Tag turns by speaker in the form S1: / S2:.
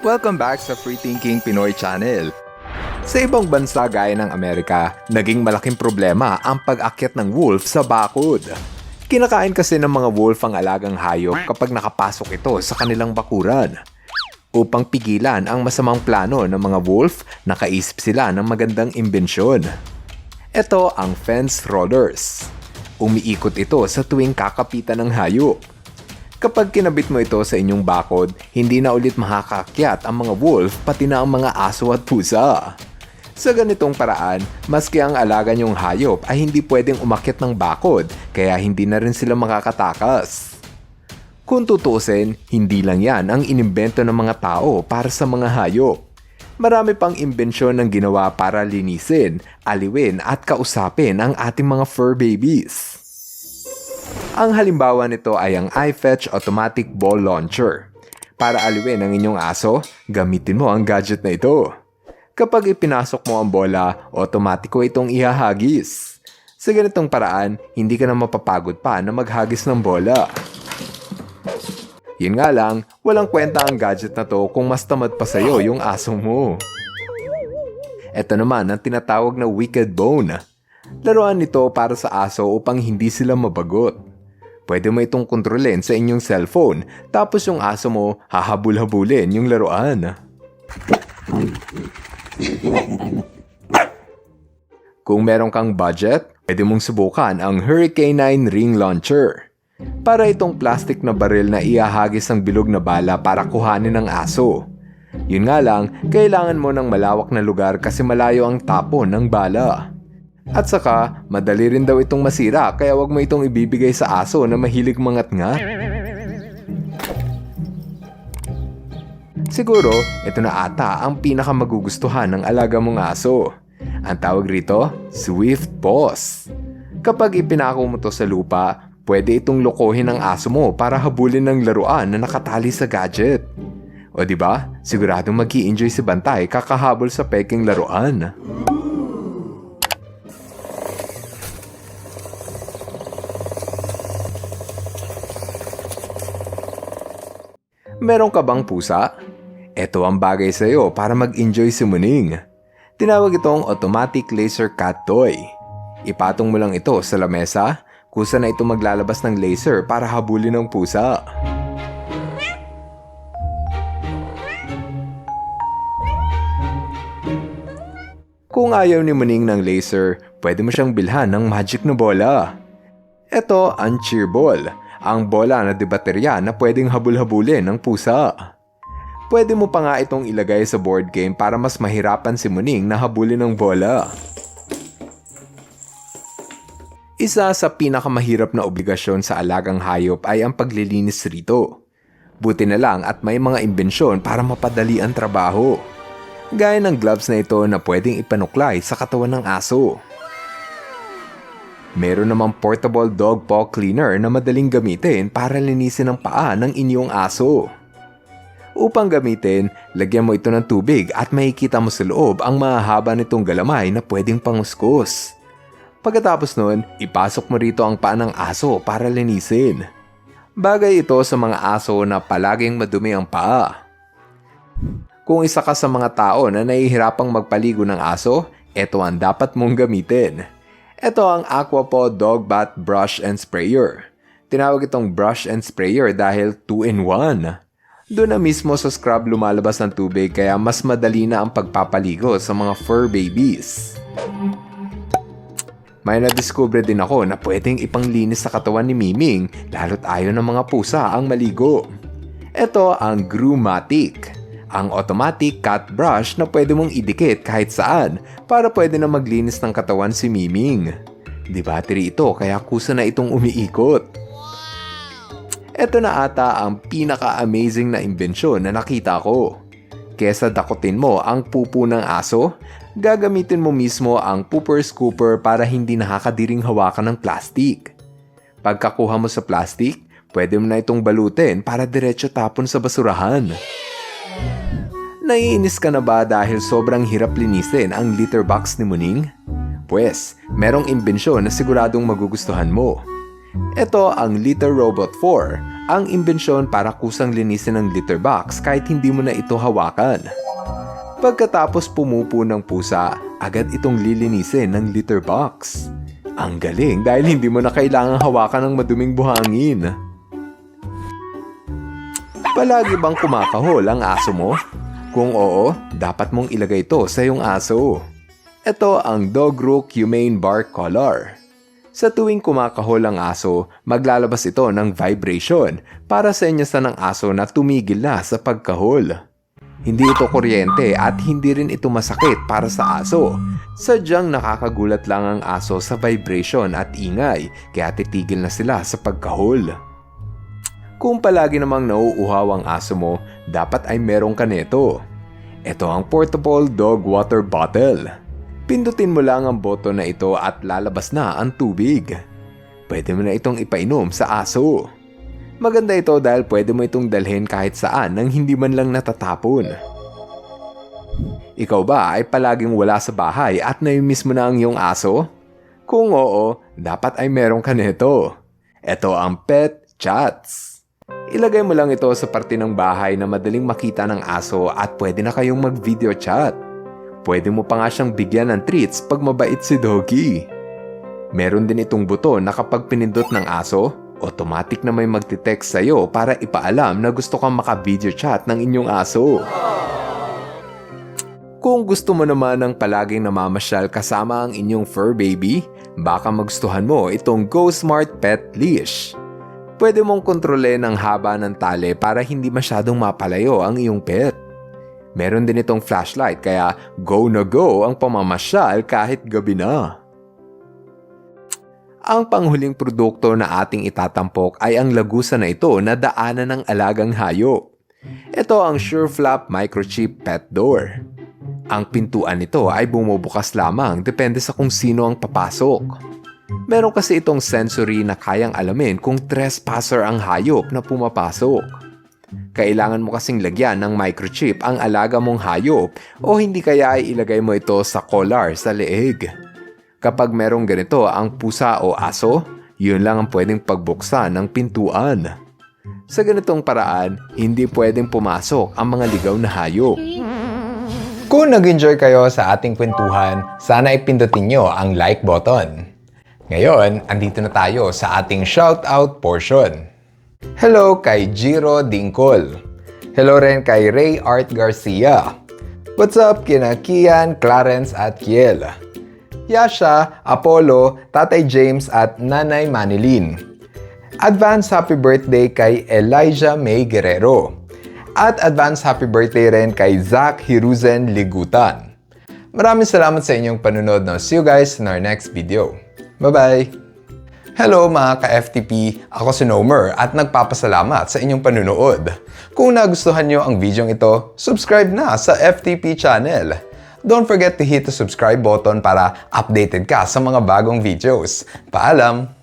S1: Welcome back sa Free Thinking Pinoy Channel. Sa ibang bansa gaya ng Amerika, naging malaking problema ang pag-akyat ng wolf sa bakod. Kinakain kasi ng mga wolf ang alagang hayop kapag nakapasok ito sa kanilang bakuran. Upang pigilan ang masamang plano ng mga wolf, nakaisip sila ng magandang imbensyon. Ito ang fence rollers. Umiikot ito sa tuwing kakapitan ng hayop. Kapag kinabit mo ito sa inyong bakod, hindi na ulit makakakyat ang mga wolf pati na ang mga aso at pusa. Sa ganitong paraan, maski ang alaga niyong hayop ay hindi pwedeng umakyat ng bakod kaya hindi na rin sila makakatakas. Kung tutusin, hindi lang yan ang inimbento ng mga tao para sa mga hayop. Marami pang imbensyon ng ginawa para linisin, aliwin at kausapin ang ating mga fur babies. Ang halimbawa nito ay ang iFetch Automatic Ball Launcher. Para aliwin ang inyong aso, gamitin mo ang gadget na ito. Kapag ipinasok mo ang bola, otomatiko itong ihahagis. Sa ganitong paraan, hindi ka na mapapagod pa na maghagis ng bola. Yun nga lang, walang kwenta ang gadget na to kung mas tamad pa sa'yo yung aso mo. Ito naman ang tinatawag na Wicked Bone. Laruan nito para sa aso upang hindi sila mabagot. Pwede mo itong kontrolin sa inyong cellphone tapos yung aso mo hahabul-habulin yung laruan. Kung meron kang budget, pwede mong subukan ang Hurricane 9 Ring Launcher. Para itong plastic na baril na iahagis ang bilog na bala para kuhanin ng aso. Yun nga lang, kailangan mo ng malawak na lugar kasi malayo ang tapon ng bala. At saka, madali rin daw itong masira kaya wag mo itong ibibigay sa aso na mahilig mangat-ngat. Siguro, ito na ata ang pinakamagugustuhan ng alaga mong aso. Ang tawag rito, Swift Boss. Kapag ipinako mo to sa lupa, pwede itong lokohin ng aso mo para habulin ng laruan na nakatali sa gadget. O di ba? Siguradong mag enjoy si Bantay kakahabol sa peking laruan. Meron ka bang pusa? Ito ang bagay sa iyo para mag-enjoy si Muning. Tinawag itong automatic laser cat toy. Ipatong mo lang ito sa lamesa, kusa na ito maglalabas ng laser para habulin ng pusa. Kung ayaw ni Muning ng laser, pwede mo siyang bilhan ng magic na bola. Ito ang cheer ball, ang bola na debaterya na pwedeng habul-habulin ng pusa. Pwede mo pa nga itong ilagay sa board game para mas mahirapan si Muning na habulin ng bola. Isa sa pinakamahirap na obligasyon sa alagang hayop ay ang paglilinis rito. Buti na lang at may mga imbensyon para mapadali ang trabaho. Gaya ng gloves na ito na pwedeng ipanuklay sa katawan ng aso. Meron namang portable dog paw cleaner na madaling gamitin para linisin ang paa ng inyong aso. Upang gamitin, lagyan mo ito ng tubig at makikita mo sa loob ang mahaba nitong galamay na pwedeng panguskus. Pagkatapos nun, ipasok mo rito ang paa ng aso para linisin. Bagay ito sa mga aso na palaging madumi ang paa. Kung isa ka sa mga tao na nahihirapang magpaligo ng aso, ito ang dapat mong gamitin. Ito ang Aquapaw Dog Bath Brush and Sprayer. Tinawag itong brush and sprayer dahil 2-in-1. Doon na mismo sa scrub lumalabas ng tubig kaya mas madali na ang pagpapaligo sa mga fur babies. May nadiskubre din ako na pwedeng ipanglinis sa katawan ni Miming lalo't ayaw ng mga pusa ang maligo. Ito ang Groomatic ang automatic cat brush na pwede mong idikit kahit saan para pwede na maglinis ng katawan si Miming. Di battery ito kaya kusa na itong umiikot. Ito na ata ang pinaka-amazing na imbensyon na nakita ko. Kesa dakutin mo ang pupo ng aso, gagamitin mo mismo ang pooper scooper para hindi nakakadiring hawakan ng plastic. Pagkakuha mo sa plastic, pwede mo na itong balutin para diretso tapon sa basurahan. Naiinis ka na ba dahil sobrang hirap linisin ang litter box ni Muning? Pwes, merong imbensyon na siguradong magugustuhan mo. Ito ang Litter Robot 4, ang imbensyon para kusang linisin ng litter box kahit hindi mo na ito hawakan. Pagkatapos pumupo ng pusa, agad itong lilinisin ng litter box. Ang galing dahil hindi mo na kailangang hawakan ng maduming buhangin. Palagi bang kumakahol ang aso mo? Kung oo, dapat mong ilagay ito sa iyong aso. Ito ang Dogrook Humane Bark Collar. Sa tuwing kumakahol ang aso, maglalabas ito ng vibration para sa inyo sa ng aso na tumigil na sa pagkahol. Hindi ito kuryente at hindi rin ito masakit para sa aso. Sadyang nakakagulat lang ang aso sa vibration at ingay kaya titigil na sila sa pagkahol. Kung palagi namang nauuhaw ang aso mo, dapat ay meron ka nito. Ito ang portable dog water bottle. Pindutin mo lang ang boto na ito at lalabas na ang tubig. Pwede mo na itong ipainom sa aso. Maganda ito dahil pwede mo itong dalhin kahit saan nang hindi man lang natatapon. Ikaw ba ay palaging wala sa bahay at naimiss mo na ang iyong aso? Kung oo, dapat ay meron ka nito. Ito ang Pet Chats. Ilagay mo lang ito sa parte ng bahay na madaling makita ng aso at pwede na kayong mag-video chat. Pwede mo pa nga siyang bigyan ng treats pag mabait si Doggy. Meron din itong buto na kapag pinindot ng aso, automatic na may magte-text sa'yo para ipaalam na gusto kang maka-video chat ng inyong aso. Kung gusto mo naman ng palaging namamasyal kasama ang inyong fur baby, baka magustuhan mo itong Go Smart Pet Leash. Pwede mong kontrole ng haba ng tali para hindi masyadong mapalayo ang iyong pet. Meron din itong flashlight kaya go na go ang pamamasyal kahit gabi na. Ang panghuling produkto na ating itatampok ay ang lagusa na ito na daanan ng alagang hayop. Ito ang SureFlap Microchip Pet Door. Ang pintuan nito ay bumubukas lamang depende sa kung sino ang papasok. Meron kasi itong sensory na kayang alamin kung trespasser ang hayop na pumapasok. Kailangan mo kasing lagyan ng microchip ang alaga mong hayop o hindi kaya ay ilagay mo ito sa collar sa leeg. Kapag merong ganito ang pusa o aso, yun lang ang pwedeng pagbuksan ng pintuan. Sa ganitong paraan, hindi pwedeng pumasok ang mga ligaw na hayop.
S2: Kung nag-enjoy kayo sa ating kwentuhan, sana ipindutin nyo ang like button. Ngayon, andito na tayo sa ating shoutout portion. Hello kay Jiro Dingkol. Hello rin kay Ray Art Garcia. What's up kina Kian, Clarence at Kiel. Yasha, Apollo, Tatay James at Nanay Manilin. Advance happy birthday kay Elijah May Guerrero. At advance happy birthday rin kay Zach Hiruzen Ligutan. Maraming salamat sa inyong panunod. No? See you guys in our next video. Bye-bye! Hello mga ka-FTP! Ako si Nomer at nagpapasalamat sa inyong panunood. Kung nagustuhan nyo ang video ito, subscribe na sa FTP channel. Don't forget to hit the subscribe button para updated ka sa mga bagong videos. Paalam!